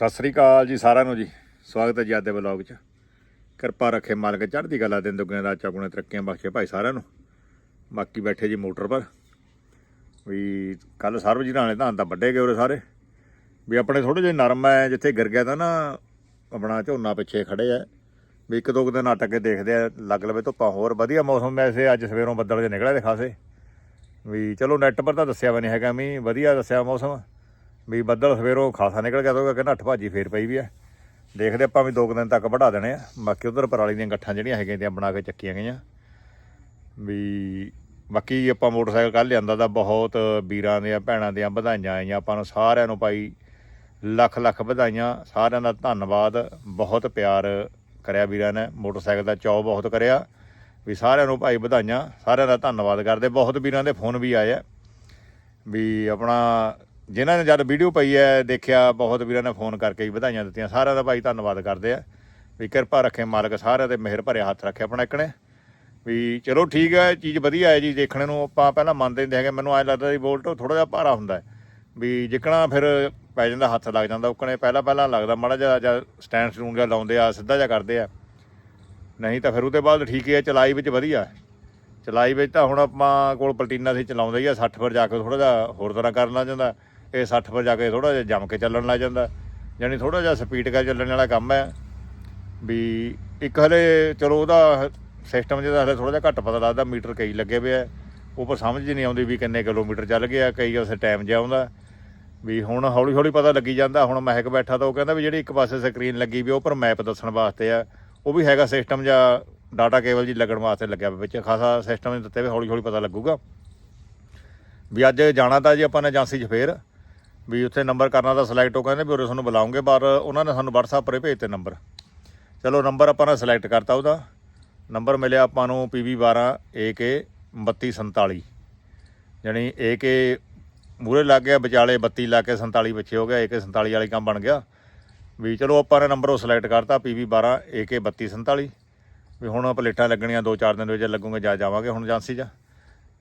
ਸਤਿ ਸ੍ਰੀ ਅਕਾਲ ਜੀ ਸਾਰਿਆਂ ਨੂੰ ਜੀ। ਸਵਾਗਤ ਹੈ ਜੀ ਅੱਜ ਦੇ 'ਚ। ਕਿਰਪਾ ਰੱਖੇ ਮਾਲਕ ਚੜ੍ਹਦੀ ਕਲਾ ਦਿਨ ਦੁਗਣੇ ਦਾ ਚੌਗੁਣੇ ਤਰੱਕੀਆਂ ਬਖਸ਼ੇ ਭਾਈ ਸਾਰਿਆਂ ਨੂੰ। ਬਾਕੀ ਬੈਠੇ ਜੀ ਮੋਟਰ ਪਰ। ਵੀ ਕੱਲ ਸਰਬ ਜੀ ਨਾਲੇ ਧਾਨ ਤਾਂ ਵੱਡੇ ਗਏ ਉਰੇ ਸਾਰੇ। ਵੀ ਆਪਣੇ ਥੋੜੇ ਜਿਹੇ ਨਰਮ ਹੈ, ਜਿੱਥੇ ਗਿਰ ਗਿਆ ਤਾਂ ਨਾ ਆਪਣਾ ਝੋਨਾ ਪਿੱਛੇ ਖੜੇ ਆ। ਵੀ ਇੱਕ ਦੋ ਕੁ ਦਿਨ ਅਟਕ ਕੇ ਦੇਖਦੇ ਆ, ਲੱਗ ਲਵੇ ਧੁੱਪਾਂ ਹੋਰ। ਵਧੀਆ ਮੌਸਮ ਵੈਸੇ ਅੱਜ ਸਵੇਰੋਂ ਬੱਦਲ ਜਿਹੇ ਨਿਕਲਿਆ ਦੇ ਖਾਸੇ। ਵੀ ਚਲੋ ਨੈਟ ਪਰ ਤਾਂ ਦੱਸਿਆ ਵੀ ਨਹੀਂ ਹੈਗਾ ਮੀ ਵਧੀਆ ਦੱਸਿਆ ਮੌਸਮ। ਵੀ ਬੱਦਲ ਸਵੇਰੋਂ ਖਾਸਾ ਨਿਕਲ ਗਿਆ ਤਾਂ ਕਹਿੰਦਾ ਅੱਠ ਭਾਜੀ ਫੇਰ ਪਈ ਵੀ ਆ। ਦੇਖਦੇ ਆਪਾਂ ਵੀ ਦੋ ਕੁ ਦਿਨ ਤੱਕ ਵਧਾ ਦੇਣੇ ਆ। ਬਾਕੀ ਉਧਰ ਪਰਾਲੀ ਦੀਆਂ ਗੱਠਾਂ ਜਿਹੜੀਆਂ ਹੈਗੀਆਂ ਤੇ ਬਣਾ ਕੇ ਚੱਕੀਆਂ ਗਈਆਂ। ਵੀ ਬਾਕੀ ਆਪਾਂ ਮੋਟਰਸਾਈਕਲ ਕੱਲ ਲਿਆਂਦਾ ਤਾਂ ਬਹੁਤ ਵੀਰਾਂ ਦੀਆਂ, ਭੈਣਾਂ ਦੀਆਂ ਵਧਾਈਆਂ ਆਈਆਂ। ਆਪਾਂ ਨੂੰ ਸਾਰਿਆਂ ਨੂੰ ਭਾਈ ਲੱਖ ਲੱਖ ਵਧਾਈਆਂ। ਸਾਰਿਆਂ ਦਾ ਧੰਨਵਾਦ। ਬਹੁਤ ਪਿਆਰ ਕਰਿਆ ਵੀਰਾਂ ਨੇ। ਮੋਟਰਸਾਈਕਲ ਦਾ ਚਾਅ ਬਹੁਤ ਕਰਿਆ। ਵੀ ਸਾਰਿਆਂ ਨੂੰ ਭਾਈ ਵਧਾਈਆਂ। ਸਾਰਿਆਂ ਦਾ ਧੰਨਵਾਦ ਕਰਦੇ। ਬਹੁਤ ਵੀਰਾਂ ਦੇ ਫੋਨ ਵੀ ਆਏ ਆ। ਵੀ ਆਪਣਾ ਜਿਨ੍ਹਾਂ ਨੇ ਜਦ ਵੀਡੀਓ ਪਈ ਹੈ, ਦੇਖਿਆ, ਬਹੁਤ ਵੀਰਾਂ ਨੇ ਫੋਨ ਕਰਕੇ ਵੀ ਵਧਾਈਆਂ ਦਿੱਤੀਆਂ। ਸਾਰਿਆਂ ਦਾ ਭਾਈ ਧੰਨਵਾਦ ਕਰਦੇ ਆ ਵੀ ਕਿਰਪਾ ਰੱਖੇ ਮਾਲਕ, ਸਾਰਿਆਂ ਤੇ ਮਿਹਰ ਭਰਿਆ ਹੱਥ ਰੱਖੇ ਆਪਣਾ ਇੱਕ ਨੇ। ਵੀ ਚਲੋ ਠੀਕ ਹੈ, ਚੀਜ਼ ਵਧੀਆ ਹੈ ਜੀ, ਦੇਖਣ ਨੂੰ ਆਪਾਂ ਪਹਿਲਾਂ ਮੰਨਦੇ ਨਹੀਂ ਹੈਗੇ। ਮੈਨੂੰ ਐਂ ਲੱਗਦਾ ਸੀ ਬੋਲਟ ਥੋੜਾ ਜਿਹਾ ਭਾਰਾ ਹੁੰਦਾ ਵੀ ਜਿੱਕਣਾ ਫਿਰ ਪੈ ਜਾਂਦਾ, ਹੱਥ ਲੱਗ ਜਾਂਦਾ ਉਕਣੇ। ਪਹਿਲਾਂ ਪਹਿਲਾਂ ਲੱਗਦਾ, ਮਾੜਾ ਜਿਹਾ ਜਾਂ ਸਟੈਂਡ ਸਟੂਨ ਜਿਹਾ ਲਾਉਂਦੇ ਆ, ਸਿੱਧਾ ਜਿਹਾ ਕਰਦੇ ਆ। ਨਹੀਂ ਤਾਂ ਫਿਰ ਉਹਦੇ ਬਾਅਦ ਠੀਕ ਹੈ ਚਲਾਈ ਵਿੱਚ ਵਧੀਆ ਚਲਾਈ ਵਿੱਚ ਤਾਂ ਹੁਣ ਆਪਾਂ ਕੋਲ ਪਲਟੀਨਾ ਸੀ, ਚਲਾਉਂਦੇ ਹੀ ਆ 60 ਪਰ ਜਾ ਕੇ ਥੋੜਾ ਜਿਹਾ ਹੋਰ ਤਰ੍ਹਾਂ ਕਰਨ ਲੱਗ ਜਾਂਦਾ ਇਹ 60 ਪਰ ਜਾ ਕੇ ਥੋੜਾ ਜਿਹਾ ਜੰਮ ਕੇ ਚੱਲਣ ਲੱਗ ਜਾਂਦਾ। ਯਾਨੀ ਥੋੜਾ ਜਿਹਾ ਸਪੀਡ ਕਰ ਚੱਲਣ ਵਾਲਾ ਕੰਮ ਹੈ। ਵੀ ਇੱਕ ਹਲੇ ਚਲੋ ਉਹਦਾ ਸਿਸਟਮ ਜਿਹਦਾ ਹਲੇ ਥੋੜਾ ਜਿਹਾ ਘੱਟ ਪਤਾ ਲੱਗਦਾ, ਮੀਟਰ ਕਈ ਲੱਗੇ ਹੋਏ ਆ। ਉਹ ਪਰ ਸਮਝ ਹੀ ਨਹੀਂ ਆਉਂਦੀ ਵੀ ਕਿੰਨੇ ਕਿਲੋਮੀਟਰ ਚੱਲ ਗਿਆ, ਕਈ ਉਸੇ ਟਾਈਮ ਜਿਹਾ ਆਉਂਦਾ। ਵੀ ਹੁਣ ਹੌਲੀ ਹੌਲੀ ਪਤਾ ਲੱਗੀ ਜਾਂਦਾ, ਹੁਣ ਮਹਿਕ ਬੈਠਾ ਤਾਂ ਉਹ ਕਹਿੰਦਾ ਵੀ ਜਿਹੜੀ ਇੱਕ ਪਾਸੇ ਸਕਰੀਨ ਲੱਗੀ ਵੀ ਉਹ ਪਰ ਮੈਪ ਦੱਸਣ ਵਾਸਤੇ ਆ। ਉਹ ਵੀ ਹੈਗਾ ਸਿਸਟਮ ਜਾਂ ਡਾਟਾ ਕੇਬਲ ਜੀ ਲੱਗਣ ਵਾਸਤੇ ਲੱਗਿਆ ਹੋਇਆ ਵਿੱਚ। ਖਾਸਾ ਸਿਸਟਮ ਨੇ ਦਿੱਤੇ ਵੀ ਹੌਲੀ ਹੌਲੀ ਪਤਾ ਲੱਗੂਗਾ। ਵੀ ਅੱਜ ਜਾਣਾ ਤਾਂ ਜੀ ਆਪਾਂ ਨੇ ਏਜੰਸੀ 'ਚ ਫੇਰ। ਵੀ ਉੱਥੇ ਨੰਬਰ ਕਰਨਾ ਤਾਂ ਸਿਲੈਕਟ ਉਹ ਕਹਿੰਦੇ ਵੀ ਉਰੇ ਤੁਹਾਨੂੰ ਬੁਲਾਉਂਗੇ, ਪਰ ਉਹਨਾਂ ਨੇ ਸਾਨੂੰ WhatsApp ਪਰੇ ਭੇਜਤੇ ਨੰਬਰ। ਚਲੋ ਨੰਬਰ ਆਪਾਂ ਨੇ ਸਿਲੈਕਟ ਕਰਤਾ ਉਹਦਾ। ਨੰਬਰ ਮਿਲਿਆ ਆਪਾਂ ਨੂੰ PB12 AK 3247 ਯਾਨੀ AK ਮੂਰੇ ਲੱਗ ਗਿਆ, ਵਿਚਾਲੇ 32 ਲਾ ਕੇ 47 ਪਿੱਛੇ ਹੋ ਗਿਆ AK 47 ਵਾਲੀ ਕੰਮ ਬਣ ਗਿਆ। ਵੀ ਚਲੋ ਆਪਾਂ ਨੇ ਨੰਬਰ ਉਹ ਸਿਲੈਕਟ ਕਰਤਾ PB12 AK 3247 ਵੀ ਹੁਣ ਪਲੇਟਾਂ ਲੱਗਣੀਆਂ 2-4 ਦਿਨ ਦੇ ਵਿੱਚ ਲੱਗੂਗੇ ਜਾ ਜਾਵਾਂਗੇ ਹੁਣ ਏਜੰਸੀ 'ਚ।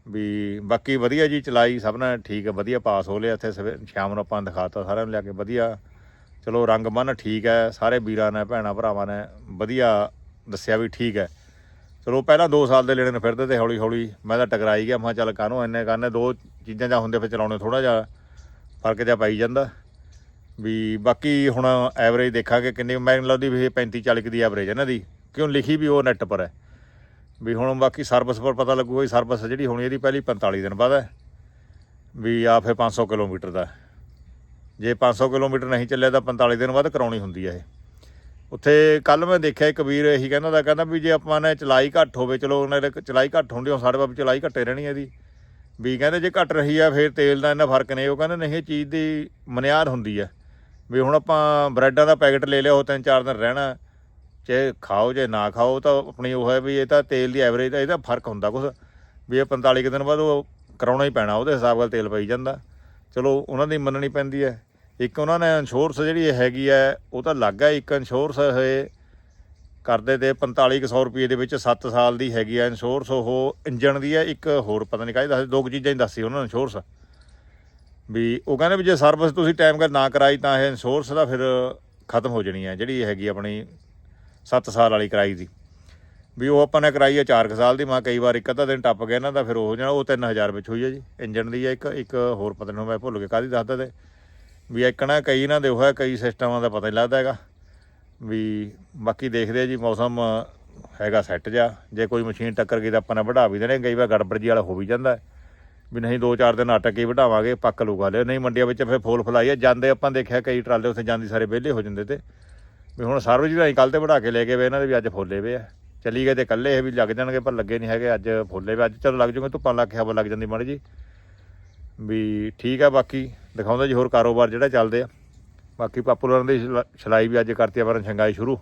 ਵੀ ਬਾਕੀ ਵਧੀਆ ਜੀ ਚਲਾਈ, ਸਭ ਨੇ ਠੀਕ ਹੈ, ਵਧੀਆ ਪਾਸ ਹੋ ਲਿਆ ਇੱਥੇ ਸਵੇ- ਸ਼ਾਮ ਨੂੰ ਆਪਾਂ ਦਿਖਾਤਾ ਸਾਰਿਆਂ ਨੂੰ ਲਿਆ ਕੇ, ਵਧੀਆ। ਚਲੋ ਰੰਗ ਬੰਨ ਠੀਕ ਹੈ, ਸਾਰੇ ਵੀਰਾਂ ਨੇ, ਭੈਣਾਂ ਭਰਾਵਾਂ ਨੇ, ਵਧੀਆ ਦੱਸਿਆ ਵੀ ਠੀਕ ਹੈ। ਚਲੋ ਪਹਿਲਾਂ 2 ਸਾਲ ਦੇ ਲੈਣੇ ਨੇ ਫਿਰਦੇ ਤੇ ਹੌਲੀ ਹੌਲੀ ਮੈਂ ਤਾਂ ਟਕਰਾਈ ਗਿਆ, ਮੈਂ ਕਿਹਾ ਚੱਲ ਕਾਹਨੂੰ ਇੰਨੇ ਕਰਨੇ ਦੋ ਚੀਜ਼ਾਂ ਜਾਂ ਹੁੰਦੇ ਫਿਰ ਚਲਾਉਣੇ ਥੋੜਾ ਜਿਹਾ ਫ਼ਰਕ ਜਿਹਾ ਪਾਈ ਜਾਂਦਾ। ਵੀ ਬਾਕੀ ਹੁਣ ਐਵਰੇਜ ਦੇਖਾਂਗੇ ਕਿੰਨੀ, ਮੈਨੂੰ ਲੱਗਦੀ ਵੀ ਇਹ 35 40 ਕੁ ਦੀ ਐਵਰੇਜ ਹੈ ਇਹਨਾਂ ਦੀ, ਕਿਉਂ ਲਿਖੀ ਵੀ ਉਹ ਨੈਟ ਪਰ ਹੈ। ਵੀ ਹੁਣ ਬਾਕੀ ਸਰਵਿਸ ਪਰ ਪਤਾ ਲੱਗੂਗਾ ਜੀ ਸਰਵਿਸ ਜਿਹੜੀ ਹੋਣੀ ਇਹਦੀ ਪਹਿਲੀ 45 ਦਿਨ ਬਾਅਦ ਹੈ, ਵੀ ਆ ਫਿਰ 500 ਕਿਲੋਮੀਟਰ ਦਾ। ਜੇ 500 ਕਿਲੋਮੀਟਰ ਨਹੀਂ ਚੱਲਿਆ ਤਾਂ 45 ਦਿਨ ਬਾਅਦ ਕਰਾਉਣੀ ਹੁੰਦੀ ਹੈ ਇਹ। ਉੱਥੇ ਕੱਲ ਮੈਂ ਦੇਖਿਆ ਇੱਕ ਵੀਰ ਇਹੀ ਕਹਿੰਦਾ ਦਾ ਕਹਿੰਦਾ ਵੀ ਜੇ ਆਪਾਂ ਨੇ ਚਲਾਈ ਘੱਟ ਹੋਵੇ, ਚਲੋ ਉਹਨਾਂ ਦੇ ਚਲਾਈ ਘੱਟ ਹੁੰਦੀ ਉਹ ਸਾਡੇ ਬਾਪ ਚਲਾਈ ਘੱਟੇ ਰਹਿਣੀ ਹੈ ਇਹਦੀ। ਵੀ ਕਹਿੰਦੇ ਜੇ ਘੱਟ ਰਹੀ ਆ, ਫਿਰ ਤੇਲ ਦਾ ਇੰਨਾ ਫ਼ਰਕ ਨਹੀਂ, ਉਹ ਕਹਿੰਦੇ ਨਹੀਂ, ਇਹ ਚੀਜ਼ ਦੀ ਮਨਿਆਦ ਹੁੰਦੀ ਹੈ ਵੀ ਹੁਣ ਆਪਾਂ ਬ੍ਰੈਡਾਂ ਦਾ ਪੈਕਟ ਲੈ ਲਿਆ, ਉਹ ਤਿੰਨ ਚਾਰ ਦਿਨ ਰਹਿਣਾ। ਚਾਹੇ ਖਾਓ ਚਾਹੇ ਨਾ ਖਾਓ ਤਾਂ ਆਪਣੀ ਉਹ ਹੈ ਵੀ ਇਹ ਤਾਂ ਤੇਲ ਦੀ ਐਵਰੇਜ ਦਾ ਇਹਦਾ ਫ਼ਰਕ ਹੁੰਦਾ ਕੁਛ। ਵੀ ਇਹ 45 ਕੁ ਦਿਨ ਬਾਅਦ ਉਹ ਕਰਾਉਣਾ ਹੀ ਪੈਣਾ, ਉਹਦੇ ਹਿਸਾਬ ਨਾਲ ਤੇਲ ਪਈ ਜਾਂਦਾ। ਚਲੋ, ਉਹਨਾਂ ਦੀ ਮੰਨਣੀ ਪੈਂਦੀ ਹੈ। ਇੱਕ ਉਹਨਾਂ ਨੇ ਇੰਸ਼ੋਰੈਂਸ ਜਿਹੜੀ ਹੈਗੀ ਹੈ, ਉਹ ਤਾਂ ਲੱਗ ਹੈ ਇੱਕ ਇੰਸ਼ੋਰੈਂਸ ਇਹ ਕਰਦੇ ਤੇ 4500 ਰੁਪਏ ਦੇ ਵਿੱਚ 7 ਸਾਲ ਦੀ ਹੈਗੀ ਹੈ ਇੰਸ਼ੋਰੈਂਸ ਉਹ ਇੰਜਣ ਦੀ ਹੈ, ਇੱਕ ਹੋਰ ਪਤਾ ਨਹੀਂ ਕਾਹਦੀ ਦੱਸ ਦੋ ਕੁ ਚੀਜ਼ਾਂ ਹੀ ਦੱਸੀ ਉਹਨਾਂ ਨੇ ਇੰਸ਼ੋਰੈਂਸ ਵੀ ਉਹ ਕਹਿੰਦੇ ਵੀ ਜੇ ਸਰਵਿਸ ਤੁਸੀਂ ਟਾਈਮ ਕਰ ਨਾ ਕਰਾਈ ਤਾਂ ਇਹ ਇੰਸ਼ੋਰੈਂਸ ਦਾ ਫਿਰ ਖਤਮ ਹੋ ਜਣੀ ਹੈ। ਜਿਹੜੀ ਹੈਗੀ ਆਪਣੀ 7 ਸਾਲ ਵਾਲੀ ਕਰਾਈ ਦੀ ਵੀ ਉਹ ਆਪਾਂ ਨੇ ਕਰਾਈ ਹੈ 4 ਸਾਲ ਦੀ, ਮੈਂ ਕਈ ਵਾਰ ਇੱਕ ਅੱਧਾ ਦਿਨ ਟੱਪ ਗਿਆ ਇਹਨਾਂ ਦਾ, ਫਿਰ ਉਹ ਜਾਣਾ ਉਹ 3000 ਵਿੱਚ ਹੋਈ ਹੈ ਜੀ ਇੰਜਨ ਦੀ ਹੈ ਇੱਕ ਇੱਕ ਹੋਰ ਪਤਾ ਨਹੀਂ ਮੈਂ ਭੁੱਲ ਗਿਆ, ਕਾਹਦੀ ਦੱਸਦਾ ਤੇ। ਵੀ ਇੱਕ ਨਾ ਕਈ ਇਹਨਾਂ ਦੇ ਉਹ ਹੈ ਕਈ ਸਿਸਟਮਾਂ ਦਾ ਪਤਾ ਨਹੀਂ ਲੱਗਦਾ ਹੈਗਾ। ਵੀ ਬਾਕੀ ਦੇਖਦੇ ਆ ਜੀ, ਮੌਸਮ ਹੈਗਾ ਸੈੱਟ ਜਾ ਜੇ ਕੋਈ ਮਸ਼ੀਨ ਟੱਕਰ ਗਈ ਤਾਂ ਆਪਾਂ ਨੇ ਵਧਾ ਵੀ ਦੇਣੇ, ਕਈ ਵਾਰ ਗੜਬੜ ਜੀ ਵਾਲਾ ਹੋ ਵੀ ਜਾਂਦਾ। ਵੀ ਨਹੀਂ 2-4 ਦਿਨ ਅਟਕ ਕੇ ਹੀ ਵਧਾਵਾਂਗੇ ਪੱਕ ਲੂਗਾ ਲਿਆ ਨਹੀਂ ਮੰਡੀਆਂ ਵਿੱਚ ਫਿਰ ਫੋਲ ਫਲਾਈ ਆ, ਜਾਂਦੇ ਆਪਾਂ ਦੇਖਿਆ ਕਈ ਟਰਾਲੇ ਉੱਥੇ ਜਾਂਦੀ, ਸਾਰੇ ਵਿਹਲੇ ਹੋ ਜਾਂਦੇ ਤੇ। ਵੀ ਹੁਣ ਸਰਵਿਸ ਦਾ ਕੱਲ ਤੇ ਵਧਾ ਕੇ ਲੈ ਕੇ ਵੇ, ਇਹਨਾਂ ਦੇ ਵੀ ਅੱਜ ਫੋਲੇ ਵੇ ਆ। ਚਲੀ ਗਏ ਤੇ ਕੱਲੇ ਇਹ ਵੀ ਲੱਗ ਜਾਣਗੇ, ਪਰ ਲੱਗੇ ਨਹੀਂ ਹੈਗੇ, ਅੱਜ ਫੋਲੇ ਵੇ। ਅੱਜ ਚਲੋ ਲੱਗ ਜੂਗੇ, ਧੁੱਪਾਂ ਲੱਗ ਕੇ ਹਵਾ ਲੱਗ ਜਾਂਦੀ ਮਾੜੀ ਜੀ। ਵੀ ਠੀਕ ਆ, ਬਾਕੀ ਦਿਖਾਉਂਦਾ ਜੀ ਹੋਰ ਕਾਰੋਬਾਰ ਜਿਹੜਾ ਚੱਲਦੇ ਆ। ਬਾਕੀ ਪਾਪੂਲਰਾਂ ਦੀ ਛਲਾ- ਛਲਾਈ ਵੀ ਅੱਜ ਕਰਤੀ ਆਪਾਂ ਨੇ ਛੰਗਾਈ ਸ਼ੁਰੂ।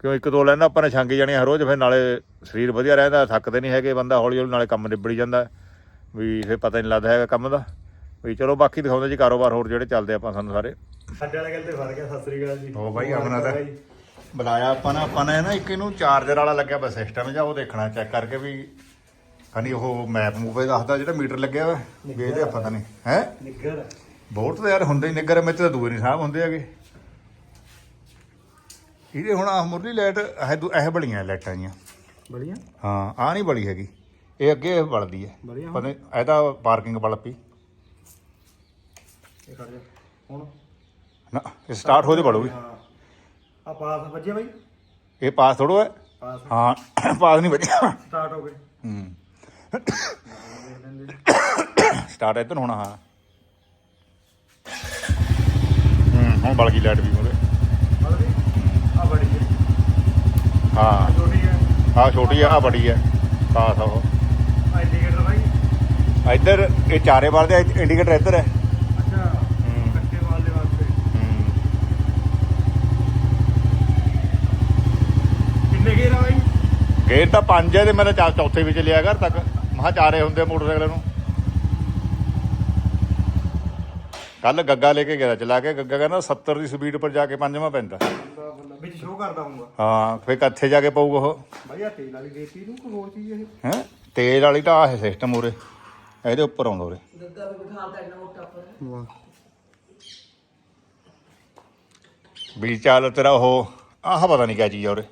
ਕਿਉਂ ਇੱਕ ਦੋ ਲੈਣਾ ਆਪਾਂ ਨੇ ਛੰਗੀ ਜਾਣੀ ਹਰ ਰੋਜ਼, ਫਿਰ ਨਾਲੇ ਸਰੀਰ ਵਧੀਆ ਰਹਿੰਦਾ, ਥੱਕਦੇ ਨਹੀਂ ਹੈਗੇ, ਬੰਦਾ ਹੌਲੀ ਹੌਲੀ ਨਾਲੇ ਕੰਮ ਨਿਬੜੀ ਜਾਂਦਾ। ਵੀ ਫਿਰ ਪਤਾ ਨਹੀਂ ਲੱਗਦਾ ਹੈਗਾ ਕੰਮ ਦਾ। ਵੀ ਚਲੋ ਬਾਕੀ ਦਿਖਾਉਂਦਾ ਜੀ ਕਾਰੋਬਾਰ ਹੋਰ ਜਿਹੜੇ ਚੱਲਦੇ ਆਪਾਂ ਸਾਨੂੰ ਸਾਰੇ। ਸਾਡੇ ਵਾਲੇ ਗੱਲ ਤੇ ਫ਼ਰਕ ਹੈ ਸਤਿ ਸ੍ਰੀ ਅਕਾਲ ਜੀ। ਹੋ ਬਾਈ, ਆਪਣਾ ਤਾਂ- ਬੁਲਾਇਆ ਆਪਾਂ ਨੇ ਆਪਾਂ ਨੇ ਨਾ ਇੱਕ ਇਹਨੂੰ ਚਾਰਜਰ ਵਾਲਾ ਲੱਗਿਆ ਵਾ ਸਿਸਟਮ ਜਾਂ ਉਹ ਦੇਖਣਾ ਚੈੱਕ ਕਰਕੇ ਵੀ ਖਣੀ ਉਹ ਮੈਪ ਮੂਵੇ ਦੱਸਦਾ ਜਿਹੜਾ ਮੀਟਰ ਲੱਗਿਆ ਵਾ ਵੀ ਇਹਦੇ ਪਤਾ ਨਹੀਂ ਹੈ? ਨਿੱਗਰ ਬੋਟ ਤਾਂ ਯਾਰ ਹੁੰਦੇ ਹੀ ਨਿੱਗਰ ਵਿੱਚ ਤਾਂ ਦੂਏ ਨਹੀਂ ਸਾਹਬ ਹੁੰਦੇ ਹੈਗੇ। ਇਹਦੇ ਹੁਣ ਆਹ ਮੁਰਲੀ ਲਾਈਟ ਇਹ ਦੂ- ਇਹ ਬੜੀਆਂ ਲਾਈਟਾਂ ਜੀਆਂ ਬੜੀਆਂ ਹਾਂ ਆ ਨਹੀਂ ਬੜੀ ਹੈਗੀ। ਇਹ ਅੱਗੇ ਬਲਦੀ ਹੈ। ਬੜੀਆਂ ਪਤਾ ਨਹੀਂ ਇਹਦਾ ਪਾਰਕਿੰਗ ਬਲ ਪਈ ਇਹ ਖੜ ਜਾ। ਹੁਣ? ਨਾ ਇਹ ਸਟਾਰਟ ਹੋ ਜੇ ਬੜੂਗੀ ਹਾਂ। ਆ ਪਾਸ ਵੱਜਿਆ ਬਾਈ? ਇਹ ਪਾਸ ਥੋੜੋ ਹੈ? ਪਾਸ ਹਾਂ ਪਾਸ ਨਹੀਂ ਵੱਜਿਆ। ਸਟਾਰਟ ਹੋ ਗਏ। ਹੂੰ। ਸਟਾਰਟ ਇੱਧਰ ਹੋਣਾ ਹਾਂ। ਹੂੰ ਹੁਣ ਬਲ ਗਈ ਲਾਈਟ ਵੀ ਮੋਰੇ ਆ ਬੜੀ ਹੈ। ਹਾਂ। ਛੋਟੀ ਹੈ। ਆਹ ਛੋਟੀ ਆ ਆ ਬੜੀ ਹੈ। ਪਾਸ ਆ ਉਹ। ਇੰਡੀਕੇਟਰ ਬਾਈ। ਇੱਧਰ ਇਹ ਚਾਰੇ ਬਾਰ ਦੇ ਇੰਡੀਕੇਟਰ ਇੱਧਰ ਹੈ ਅੱਛਾ ਹੂੰ। ਕੱਟੇ ਵਾਲੇ ਵਾਸਤੇ ਹੂੰ ਕਿੰਨੇ ਗੇਰ ਆ ਬਾਈ ਗੇਟ ਤਾਂ ਪੰਜ ਹੈ ਤੇ ਮੈਂ ਤਾਂ ਚਾ- ਚੌਥੇ ਵਿੱਚ ਲਿਆ ਘਰ ਤੱਕ ਮਹਾ ਚਾਰੇ ਹੁੰਦੇ ਆ ਮੋਟਰਸਾਈਕਲ ਨੂੰ। ਕੱਲ ਗੱਗਾ ਲੈ ਕੇ ਗਿਆ ਚਲਾ ਕੇ ਗੱਗਾ ਕਹਿੰਦਾ 70 ਦੀ ਸਪੀਡ ਪਰ ਜਾ ਕੇ ਪੰਜਵਾਂ ਪੈਂਦਾ ਵਿੱਚ ਸ਼ੋਅ ਕਰਦਾ ਹੂੰਗਾ ਹਾਂ ਫੇਰ ਕਿੱਥੇ ਜਾ ਕੇ ਪਊਗਾ ਉਹ। ਬਾਈ ਆ ਤੇਲ ਵਾਲੀ ਦੇਤੀ ਨੂੰ ਕੋਈ ਹੋਰ ਚੀਜ਼ ਇਹ? ਹੈ? ਤੇਲ ਵਾਲੀ ਤਾਂ ਆਹ ਸਿਸਟਮ ਉਰੇ ਇਹਦੇ ਉੱਪਰ ਆਉਂਦਾ ਉਰੇ। ਗੱਗਾ ਵੀ ਬਿਠਾਲਦਾ ਇੰਨਾ ਮੋਟਾ ਪਰ ਵਾਹ। ਵੀ ਚੱਲ ਤੇਰਾ ਉਹ ਆਹ ਪਤਾ ਨਹੀਂ ਕਿਆ ਚੀਜ਼ ਆ ਉਰੇ।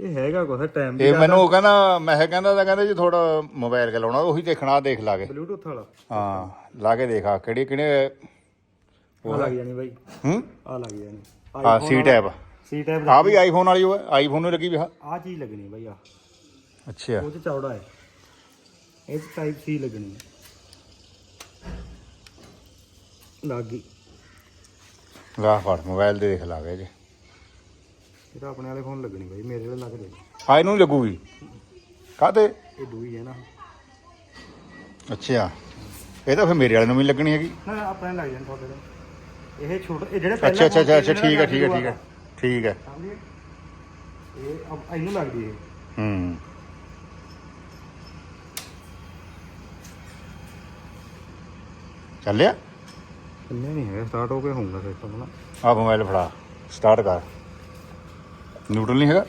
ਇਹ ਹੈਗਾ ਕੁਛ ਟਾਈਮ ਇਹ ਮੈਨੂੰ ਉਹ ਕਹਿੰਦਾ ਮੈਂ ਕਿਹਾ ਕਹਿੰਦਾ ਤਾਂ ਕਹਿੰਦਾ ਜੀ ਥੋੜਾ ਮੋਬਾਈਲ ਕੇ ਲਾਉਣਾ ਉਹੀ ਦੇਖਣਾ ਆਹ ਦੇਖ ਲਾ ਕੇ। ਬਲੂਟੁੱਥ ਵਾਲਾ। ਹਾਂ ਲਾ ਕੇ ਦੇਖਾ ਕਿਹੜੀ ਕਿਹੜੇ ਆ ਲੱਗ ਜਾਣੀ ਬਾਈ। ਹੂੰ? ਆ ਲੱਗ ਜਾਣੀ। ਹਾਂ ਸੀ ਟੈਬ ਸੀ ਟੈਪ ਆ ਵੀ ਆਈਫੋਨ ਵਾਲੀ ਹੋਏ ਆਈਫੋਨ ਨੂੰ ਲੱਗੀ ਵੀ ਹਾਂ। ਆ ਚੀਜ਼ ਲੱਗਣੀ ਬਾਈ ਆ ਅੱਛਾ। ਉਹ ਚ ਚੌੜਾ ਹੈ। ਇਹ ਟਾਈਪ ਸੀ ਲੱਗਣੀ ਹੈ। ਲੱਗ ਗਈ। ਲਾ ਫੜ ਮੋਬਾਈਲ ਦੇ ਦੇਖ ਲਾ ਕੇ ਜੇ। ਇਹ ਤਾਂ ਆਪਣੇ ਵਾਲੇ ਫੋਨ ਲੱਗਣੀ ਬਾਈ ਮੇਰੇ ਵਾਲੇ ਲੱਗ ਦੇ ਆ ਇਹਨੂੰ ਨੀ ਲੱਗੂਗੀ। ਕਾਤੇ ਇਹ ਦੂਈ ਹੈ ਨਾ। ਅੱਛਾ। ਇਹ ਤਾਂ ਫਿਰ ਮੇਰੇ ਵਾਲੇ ਨੂੰ ਵੀ ਨੀ ਲੱਗਣੀ ਹੈਗੀ। ਨਾ ਆਪਣੇ ਲੱਗ ਜਾਣ ਤੁਹਾਡੇ ਦੇ ਇਹ ਛੋਟਾ ਇਹ ਜਿਹੜੇ ਅੱਛਾ ਅੱਛਾ ਅੱਛਾ ਅੱਛਾ ਠੀਕ ਹੈ ਠੀਕ ਹੈ ਠੀਕ ਹੈ। ਠੀਕ ਹੈ। ਸਮਝੇ ਇਹ ਅਬ ਇਹਨੂੰ ਲੱਗਦੀ ਹੈ। ਹੂੰ। ਚੱਲਿਆ ਇੰਨੇ ਨਹੀਂ ਹੈ ਸਟਾਰਟ ਹੋ ਕੇ ਹੋਊਗਾ ਸਿਸਟਮ ਨਾ ਆ ਮੋਬਾਈਲ ਫੜਾ। ਸਟਾਰਟ ਕਰ। ਨਿਊਟਰਲ ਨਹੀਂ ਹੈਗਾ।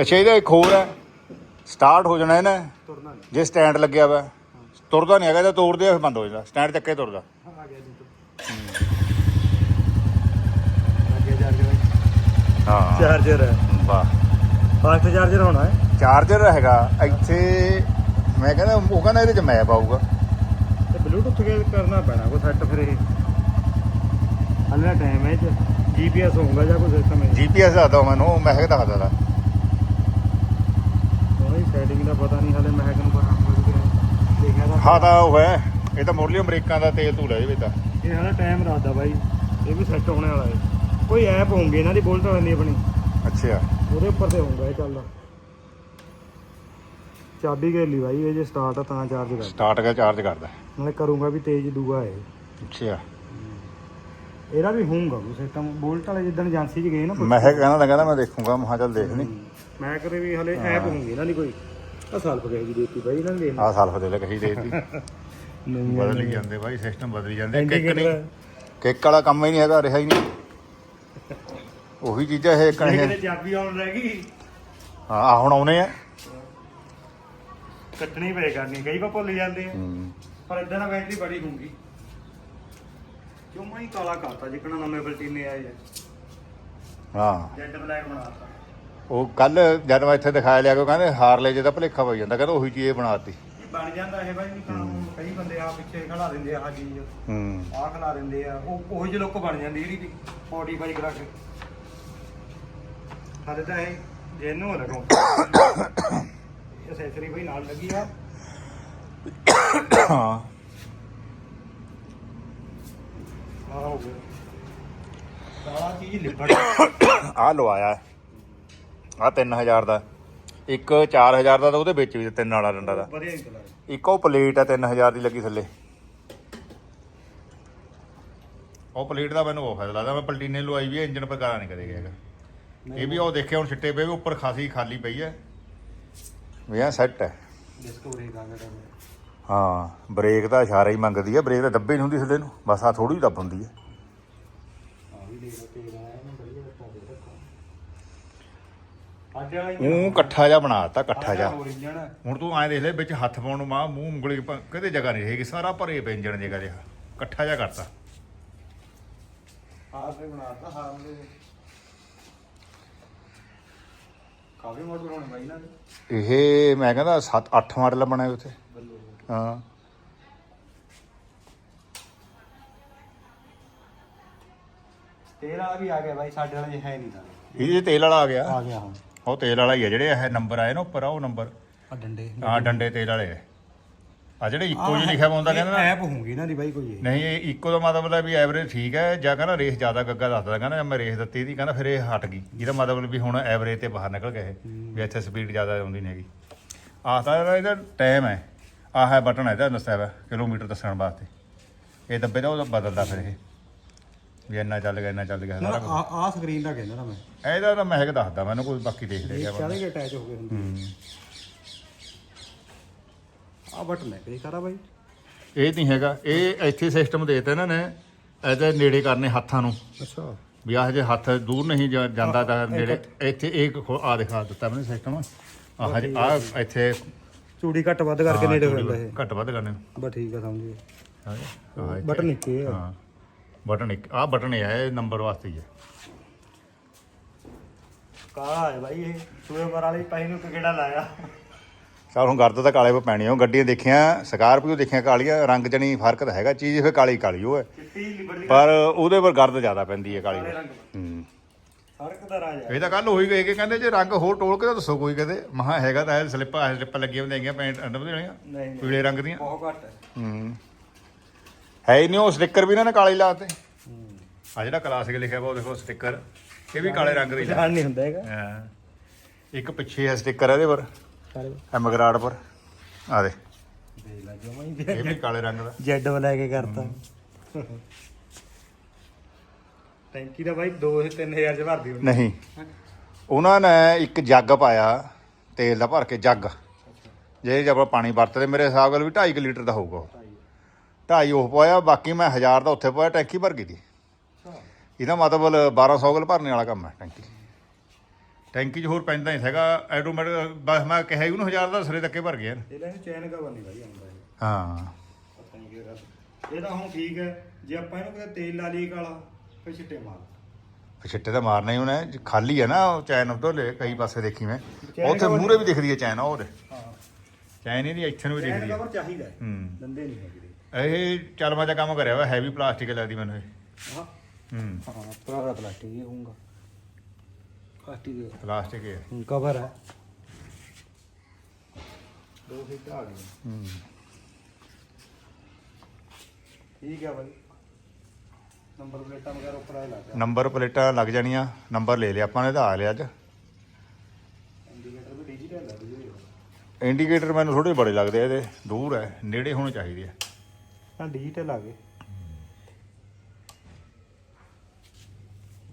ਅੱਛਾ ਇਹਦਾ ਇੱਕ ਹੋਰ ਹੈ। ਸਟਾਰਟ ਹੋ ਜਾਣਾ ਇਹਨੇ। ਤੁਰਨਾ ਨਹੀਂ। ਜੇ ਸਟੈਂਡ ਲੱਗਿਆ ਵਾ। ਤੁਰਦਾ ਨਹੀਂ ਹੈਗਾ ਤਾਂ ਤੋੜਦੇ ਆ ਫਿਰ ਬੰਦ ਹੋ ਜਾਂਦਾ। ਸਟੈਂਡ ਚੱਕੇ ਤੁਰਦਾ। ਆ ਗਿਆ ਜੀ ਅੱਗੇ ਚਾਰਜਰ ਹੈ। ਹਾਂ। ਚਾਰਜਰ ਹੈ। ਵਾਹ। ਫਾਸਟ ਚਾਰਜਰ ਹੋਣਾ ਹੈ। ਚਾਰਜਰ ਹੈਗਾ। ਇੱਥੇ ਮੈਂ ਕਹਿੰਦਾ ਉਹ ਕਹਿੰਦਾ ਇਹਦੇ ਚ ਮੈਪ ਆਊਗਾ। ਤੇ ਬਲੂਟੁੱਥ ਕੇ ਕਰਨਾ ਪੈਣਾ ਕੋਈ ਸੈੱਟ ਫਿਰ ਇਹ। ਹਲੇ ਟਾਈਮ ਹੈ ਚ। ਜੀਪੀਐਸ ਹੋਊਗਾ ਜਾਂ ਕੋਈ ਸਿਸਟਮ ਹੈ? ਜੀਪੀਐਸ ਦੱਸਦਾ ਮੈਨੂੰ ਮੈਂ ਹੈਗਾ ਦੱਸਦਾ ਤਾ। ਉਹਦੀ ਸੈਟਿੰਗ ਦਾ ਪਤਾ ਨਹੀਂ ਹਲੇ ਮੈਂ ਕਿਹਨੂੰ ਪਤਾ ਦੇਖਿਆ ਤਾਂ ਹਾਂ ਤਾਂ ਉਹ ਹੈ। ਇਹ ਤਾਂ ਮੁਰਲੀ ਅਮਰੀਕਾ ਦਾ ਤੇਲ ਧੂਲਾ ਇਹਦੇ ਵਿੱਚ ਤਾਂ। ਇਹ ਹਲੇ ਟਾਈਮ ਰੱਖਦਾ ਬਾਈ। ਇਹ ਵੀ ਸੈੱਟ ਹੋਣੇ ਵਾਲਾ ਹੈ। ਕੋਈ ਐਪ ਹੋਊਗੀ ਇਹਨਾਂ ਦੀ ਬੁਲਟ ਵਾਲੀ ਆਪਣੀ। ਅੱਛਾ। ਉਹਦੇ ਉੱਪਰ ਤੇ ਹੋਊਗਾ ਇਹ ਚੱਲਦਾ ਚਾਬੀ ਘੇਲੀ ਬਾਈ ਇਹ ਜੇ ਸਟਾਰਟ ਤਾਂ ਚਾਰਜ ਕਰ ਸਟਾਰਟ ਕਰ ਚਾਰਜ ਕਰਦਾ। ਨਾਲੇ ਕਰੂੰਗਾ ਵੀ ਤੇਜ਼ ਦੂਗਾ ਹੈ ਅੱਛਾ। ਇਹਦਾ ਵੀ ਹੋਊਗਾ ਕੋਈ ਸਿਸਟਮ ਬੁਲਟ ਵਾਲੇ ਜਿੱਦਣ ਏਜੰਸੀ 'ਚ ਗਏ ਨਾ ਮੈਂ ਇਹ ਕਹਿੰਦਾ ਤਾਂ ਕਹਿੰਦਾ ਮੈਂ ਦੇਖੂੰਗਾ ਮੈਂ ਕਿਹਾ ਚੱਲ ਦੇਖ ਲਈ। ਮੈਂ ਕਰੇ ਵੀ ਹਲੇ ਐਪ ਹੋਊਗੀ ਇਹਨਾਂ ਦੀ ਕੋਈ। ਆ ਸਲਫ ਗਏ ਜੀ ਦੇਤੀ ਬਾਈ ਇਹਨਾਂ ਨੇ ਦੇਖ ਆਹ ਸਲਫ ਦੇ ਲੈ ਕਹੀ ਦੇਤੀ। ਨਹੀਂ ਬਦਲੀ ਜਾਂਦੇ ਬਾਈ ਸਿਸਟਮ ਬਦਲੀ ਜਾਂਦੇ। ਕਿੱਕ ਨਹੀਂ। ਕਿੱਕ ਵਾਲਾ ਕੰਮ ਹੀ ਨਹੀਂ ਹੈਗਾ ਰਿਹਾ ਹੀ ਨਹੀਂ। ਉਹੀ ਚੀਜ਼ਾਂ ਇਹ ਇੱਕ ਕਿਤੇ ਚਾਬੀ ਆਉਣ ਰਹਿ ਗਈ। ਹਾਂ ਆਹ ਹੁਣ ਆਉਨੇ ਆ। ਕੱਟਣੀ ਪਏ ਕਰਨੀ। ਕਈ ਵਾਰ ਭੁੱਲ ਜਾਂਦੇ ਆ। ਪਰ ਇਦਾਂ ਦਾ ਬੈਟਰੀ ਬੜੀ ਹੋਊਗੀ। ਕਿਉਂ ਮੈਂ ਹੀ ਕਾਲਾ ਕਰਤਾ ਜਿੱਕਣਾ ਨਵੇਂ ਬਲਟੀਨੇ ਆਏ ਆ। ਹਾਂ। ਜੈਡ ਬਲੈਕ ਬਣਾਤਾ ਉਹ ਕੱਲ ਜਦ ਮੈਂ ਇੱਥੇ ਦਿਖਾਇਆ ਲਿਆ ਕੇ ਕਹਿੰਦੇ ਹਾਰਲੇ ਜੇ ਦਾ ਭਲੇਖਾ ਪਈ ਜਾਂਦਾ ਕਹਿੰਦਾ ਉਹੀ ਚੀਜ਼ ਇਹ ਬਣਾਤੀ। ਇਹ ਬਣ ਜਾਂਦਾ ਇਹ ਬਾਈ ਵੀ ਕੰਮ ਕਈ ਬੰਦੇ ਆ ਪਿੱਛੇ ਖੜਾ ਦਿੰਦੇ ਆ ਆ ਚੀਜ਼। ਹੂੰ। ਆ ਖਿਲਾ ਦਿੰਦੇ ਆ ਉਹ ਉਹੀ ਜਿਹੀ ਲੁੱਕ ਬਣ ਜਾਂਦੀ ਜਿਹੜੀ ਵੀ ਮੋਡੀਫਾਈ ਕਰਾ ਕੇ। ਹਾਲੇ ਤਾਂ ਇਹ ਜੈਨੂ ਲਗਾਉਂ ਅਸੈਸਰੀ ਬਈ ਨਾਲ ਲੱਗੀ ਆ। ਹਾਂ। ਆ ਹੋ ਗਿਆ। ਸਾਰਾ ਚੀਜ਼ ਲਿਬੜ ਆ ਲਵਾਇਆ ਆ 3000 ਦਾ। ਇੱਕ 4000 ਦਾ ਤਾਂ ਉਹਦੇ ਵਿੱਚ ਵੀ ਤਿੰਨ ਵਾਲਾ ਡੰਡਾ ਦਾ। ਵਧੀਆ ਨਿਕਲਾ ਇੱਕ ਉਹ ਪਲੇਟ ਆ 3000 ਦੀ ਲੱਗੀ ਥੱਲੇ। ਉਹ ਪਲੇਟ ਦਾ ਮੈਨੂੰ ਉਹ ਫਾਇਦਾ ਲੱਗਦਾ। ਮੈਂ ਪਲਟੀਨੇ ਲਵਾਈ ਵੀ ਹੈ ਇੰਜਨ ਪਰ ਗਾਲਾ ਨਹੀਂ ਕਦੇ ਗਿਆ ਹੈਗਾ ਇਹ ਵੀ ਉਹ ਦੇਖਿਆ ਹੁਣ ਛਿੱਟੇ ਪਏ ਵੀ ਉੱਪਰ ਖਾਸੀ ਖਾਲੀ ਪਈ ਹੈ ਵੀ ਆ ਸੈੱਟ ਹੈ। ਡਿਸਕਵਰੀ ਦਾ ਹਾਂ ਬ੍ਰੇਕ ਦਾ ਇਸ਼ਾਰਾ ਹੀ ਮੰਗਦੀ ਹੈ ਬ੍ਰੇਕ ਤਾਂ ਦੱਬੇ ਨਹੀਂ ਹੁੰਦੀ ਥੱਲੇ ਨੂੰ ਬਸ ਆ ਥੋੜੀ ਦੱਬ ਹੁੰਦੀ ਹੈ ਆ। ਉਹ ਇਕੱਠਾ ਜਿਹਾ ਬਣਾਤਾ ਇਕੱਠਾ ਜਿਹਾ। ਓਰੀਜਨ ਹੁਣ ਤੂੰ ਐਂ ਦੇਖ ਲੈ ਵਿੱਚ ਹੱਥ ਪਾਉਣ ਨੂੰ ਮਾਂ ਮੂੰਹ ਉਂਗਲੀ ਪ- ਕਿਤੇ ਜਗ੍ਹਾ ਨਹੀਂ ਰਹੇਗੀ ਸਾਰਾ ਭਰੇ ਪੈ ਇੰਜਣ ਜਗ੍ਹਾ ਜਿਹਾ ਇਕੱਠਾ ਜਿਹਾ ਕਰਤਾ। ਹਾਰ ਤੇ ਬਣਾਤਾ ਹਾਰ ਦੇ ਕਾਫੀ ਮਾਡਲ ਹੋਣੇ ਬਾਈ ਇਹ ਮੈਂ ਕਹਿੰਦਾ 7 8 ਮਾਡਲ ਬਣੇ ਉੱਥੇ। ਹਾਂ। ਤੇਲ ਵਾਲਾ ਵੀ ਆ ਗਿਆ ਬਾਈ ਸਾਡੇ ਵਾਲਾ ਜੇ ਹੈ ਨਹੀਂ ਸਾਰੇ। ਇਹ ਤੇਲ ਵਾਲਾ ਆ ਗਿਆ? ਆ ਗਿਆ ਹੁਣ। ਉਹ ਤੇਲ ਵਾਲਾ ਹੀ ਆ ਜਿਹੜੇ ਇਹ ਨੰਬਰ ਆਏ ਨਾ ਉੱਪਰ ਆ ਉਹ ਨੰਬਰ ਆ ਡੰਡੇ। ਤੇਲ ਵਾਲੇ ਆ। ਜਿਹੜੇ ਇੱਕੋ ਜਿਹੇ ਲਿਖਿਆ ਹੁੰਦਾ ਕਹਿੰਦਾ ਨਾ। ਐਪ ਹੋਊਗੀ ਨਾ ਦੀ ਬਾਈ ਕੋਈ ਇਹ। ਨਹੀਂ ਇਹ ਇੱਕੋ ਦਾ ਮਤਲਬ ਹੈ ਵੀ ਐਵਰੇਜ ਠੀਕ ਹੈ ਜਾਂ ਕਹਿੰਦਾ ਰੇਸ ਜ਼ਿਆਦਾ ਗੱਗਾ ਦੱਸਦਾ ਕਹਿੰਦਾ ਮੈਂ ਰੇਸ ਦਿੱਤੀ ਦੀ ਕਹਿੰਦਾ ਫਿਰ ਇਹ ਹਟ ਗਈ। ਇਹਦਾ ਮਤਲਬ ਵੀ ਹੁਣ ਐਵਰੇਜ ਤੇ ਬਾਹਰ ਨਿਕਲ ਗਏ ਇਹ ਵੀ ਇੱਥੇ ਸਪੀਡ ਜ਼ਿਆਦਾ ਆਉਂਦੀ ਨਹੀਂ ਹੈਗੀ। ਆਹ ਤਾਂ ਇਹਦਾ ਟਾਈਮ ਹੈ। ਆਹ ਹੈ ਬਟਨ ਹੈ ਇਹਦਾ ਦੱਸਿਆ ਵਾ ਕਿਲੋਮੀਟਰ ਦੱਸਣ ਵਾਸਤੇ। ਇਹ ਦੱਬੇ ਦਾ ਉਹ ਬਦਲਦਾ ਫਿਰ ਇਹ। ਵੀ ਇੰਨਾ ਚੱਲ ਗਿਆ ਇੰਨਾ ਚੱਲ ਗਿਆ। ਨਾ ਸਾਰਾ ਕੁਛ। ਆ ਆ ਸਕਰੀਨ ਦਾ ਕਹਿੰਦਾ ਨਾ ਮੈਂ। ਇਹਦਾ ਤਾਂ ਮਹਿਕ ਦੱਸਦਾ ਮੈਨੂੰ ਕੋਈ ਬਾਕੀ ਦੇਖ ਲੈ ਗਿਆ। ਚਾਰੇ ਕੇ ਅਟੈਚ ਹੋ ਗਏ ਹੁੰਦੇ ਹੂੰ। ਆ ਬਟਨ ਹੈ ਕਿਹੜੀ ਸਾਰਾ ਬਾਈ। ਇਹ ਨਹੀਂ ਹੈਗਾ ਇਹ ਇੱਥੇ ਸਿਸਟਮ ਦੇਤਾ ਇਹਨਾਂ ਨੇ ਇਹਦੇ ਨੇੜੇ ਕਰਨੇ ਹੱਥਾਂ ਨੂੰ। ਅੱਛਾ। ਵੀ ਆਹ ਜੇ ਹੱਥ ਦੂਰ ਨਹੀਂ ਜਾ- ਜਾਂਦਾ ਤਾਂ ਨੇੜੇ ਇੱਥੇ ਇੱਕ ਆ ਦਿਖਾ ਦਿੱਤਾ ਮੈਨੂੰ ਸਿਸਟਮ ਆਹ ਹਜੇ ਆ ਇੱਥੇ ਚੂੜੀ ਘੱਟ ਵੱਧ ਕਰਕੇ ਹਾਂ, ਨੇੜੇ ਹੋ ਜਾਂਦਾ ਇਹ। ਘੱਟ ਵੱਧ ਕਰਨੇ। ਬਸ ਠੀਕ ਆ ਸਮਝੀ ਹਾਂ ਇੱਥੇ। ਬਟਨ ਇੱਕੇ ਆ। ਹਾਂ ਬਟਨ ਇੱਕ ਆ ਬਟਨ ਹੈ ਇਹ ਨੰਬਰ ਵਾਸਤੇ ਹੀ ਹੈ ਕਾਲਾ ਹੈ ਬਾਈ ਇਹ? ਸੂਏ ਪਰ ਵਾਲੀ ਪਾਈ ਨੂੰ ਕਿਹੜਾ ਲਾਇਆ? ਚਲ ਹੁਣ ਗਰਦ ਤਾਂ ਕਾਲੇ ਪੇ ਪੈਣੀ ਉਹ ਗੱਡੀਆਂ ਦੇਖੀਆਂ ਸਕਾਰਪੀਓ ਦੇਖੀਆਂ ਕਾਲੀਆਂ ਰੰਗ ਜਣੀ ਫ਼ਰਕ ਤਾਂ ਹੈਗਾ। ਚੀਜ਼ ਫਿਰ ਕਾਲੀ ਕਾਲੀ ਉਹ ਹੈ। ਚਿੱਟੀ ਪਰ ਉਹਦੇ ਪਰ ਗਰਦ ਜ਼ਿਆਦਾ ਪੈਂਦੀ ਹੈ ਕਾਲੀ ਦੀ। ਰੰਗ ਹੂੰ ਫ਼ਰਕ ਦਾ ਰਾਜ ਹੈ। ਇਹ ਤਾਂ ਕੱਲ ਹੋਈ ਗਈ ਕਿ ਕਹਿੰਦੇ ਜੇ ਰੰਗ ਹੋਰ ਟੋਲ ਕੇ ਤਾਂ ਦੱਸੋ ਕੋਈ ਕਦੇ ਮਹਾ ਹੈਗਾ ਤਾਂ ਸਲਿੱਪਾਂ ਸਲਿੱਪਾਂ ਲੱਗੀਆਂ ਹੁੰਦੀਆਂ ਪੈਂਟ ਅੰਦਰ ਜਿਹੜੀਆਂ ਨਹੀਂ ਨਹੀਂ। ਪੀਲੇ ਰੰਗ ਦੀਆਂ। ਬਹੁਤ ਘੱਟ ਹੈ। ਹੂੰ। ਹੈ ਹੀ ਨਹੀਂ ਉਹ ਸਟicker ਵੀ ਇਹਨਾਂ ਨੇ ਕਾਲੇ ਲਾਤੇ। ਹੂੰ। ਆ ਜਿਹੜਾ ਕਲਾਸਿਕ ਲਿਖਿਆ ਵਾ ਉਹ ਦੇਖੋ ਸਟicker। ਇਹ ਵੀ ਕਾਲੇ ਰੰਗ ਦਾ ਹੀ ਲਾ ਪਛਾਣ ਨਹੀਂ ਹੁੰਦਾ ਹੈਗਾ। ਹਾਂ। ਇੱਕ ਪਿੱਛੇ ਹੈ ਸਟicker ਇਹਦੇ ਪਰ ਸਾਰੇ ਐਮਗਰਾਡ ਪਰ। ਆ ਦੇ ਦੇਖ ਲੈ ਜਮਾ ਹੀ ਇਹ ਵੀ ਕਾਲੇ ਰੰਗ ਦਾ। ਜੈਡ ਲੈ ਕੇ ਕਰਤਾ। ਟੈਂਕੀ ਦਾ ਬਾਈ 2 3000 ਚ ਭਰਦੀ ਹੁੰਦੀ। ਨਹੀਂ। ਉਹਨਾਂ ਨੇ ਇੱਕ ਜੱਗ ਪਾਇਆ ਤੇਲ ਦਾ ਭਰ ਕੇ ਜੱਗ। ਜੇ ਜੇ ਆਪਾਂ ਪਾਣੀ ਵਰਤਦੇ ਮੇਰੇ ਹਿਸਾਬ ਨਾਲ ਵੀ 2.5 ਲੀਟਰ ਦਾ ਹੋਊਗਾ ਉਹ। ਢਾਈ। ਉਹ ਪਾਇਆ ਬਾਕੀ ਮੈਂ 1000 ਦਾ ਉੱਥੇ ਪਾਇਆ ਟੈਂਕੀ ਭਰ ਗਈ ਦੀ। ਇਹਦਾ ਮਤਲਬ 1200 ਗਲ ਭਰਨੇ ਵਾਲਾ ਕੰਮ ਹੈ ਟੈਂਕੀ। ਟੈਂਕੀ 'ਚ ਹੋਰ ਪੈਂਦਾ ਨਹੀਂ ਹੈਗਾ ਆਟੋਮੈਟਿਕ ਬਸ ਮੈਂ ਕਿਹਾ ਸੀ ਉਹਨੂੰ 1000 ਦਾ ਸਿਰੇ ਤੱਕੇ ਭਰ ਗਿਆ। ਇਹ ਲੈ ਚੈਨ ਕਾ ਬੰਦੀ ਬਾਈ ਆਉਂਦਾ ਇਹ। ਹਾਂ। ਪਤਾ ਨਹੀਂ ਕੀ ਗੱਲ ਇਹ ਤਾਂ ਹੁਣ ਠੀਕ ਹੈ ਜੇ ਆਪਾਂ ਇਹਨੂੰ ਕਿਤੇ ਤੇਲ ਲਾ ਲਈਏ ਕਾਲਾ। ਫਿਰ ਛਿੱਟੇ ਮਾਰ। ਛਿੱਟੇ ਤਾਂ ਮਾਰਨਾ ਹੀ ਉਹਨੇ ਜੇ ਖਾਲੀ ਹੈ ਨਾ ਉਹ ਚੈਨ ਉਧਰ ਲੈ ਕਈ ਪਾਸੇ ਦੇਖੀ ਮੈਂ। ਉੱਥੇ ਮੂਹਰੇ ਵੀ ਦਿਖਦੀ ਹੈ ਚੈਨ ਉਹਦੇ ਹਾਂ। ਚੈਨ ਇਹਦੀ ਇੱਥੇ ਨੂੰ ਵੀ ਦਿਖਦੀ ਹੈ ਕਵਰ ਚਾਹੀਦਾ ਹੈ। ਹੂੰ। ਦੰਦੇ ਨਹੀਂ ਹੈਗੇ ਇਹ। ਚਰਮਾ ਦਾ ਕੰਮ ਕਰਿਆ ਵਾ ਹੈਵੀ ਪਲਾਸਟਿਕ ਲੱਗਦੀ ਮੈਨੂੰ ਇਹ। ਹਾਂ। ਹੂੰ। ਹਾਂ ਪੁਰਾਣਾ ਪਲਾਸਟਿਕ ਹੀ ਹੋਊਗਾ। ਪਲਾਸਟਿਕ ਪਲਾਸਟਿਕ ਹੈ। ਕਵਰ ਹੈ। ਦੋ ਸੀਟ ਆ ਗਈ ਹੂੰ। ਠੀਕ ਹੈ ਬਾਈ। ਨੰਬਰ ਪਲੇਟਾਂ ਵਗੈਰਾ ਉੱਪਰ ਆ ਲੱਗਾ ਨੰਬਰ ਪਲੇਟਾਂ ਲੱਗ ਜਾਣੀਆਂ ਨੰਬਰ ਲੈ ਲਿਆ ਆਪਾਂ ਨੇ ਤਾਂ ਆ ਲਿਆ ਅੱਜ। ਇੰਡੀਕੇਟਰ ਵੀ ਡਿਜੀਟਲ ਹੈ ਜੀ ਇੰਡੀਕੇਟਰ ਮੈਨੂੰ ਥੋੜੇ ਬੜੇ ਲੱਗਦੇ ਆ ਇਹਦੇ ਦੂਰ ਹੈ ਨੇੜੇ ਹੋਣੇ ਚਾਹੀਦੇ ਆ। ਤਾਂ ਡਿਜੀਟਲ ਆ ਗਏ।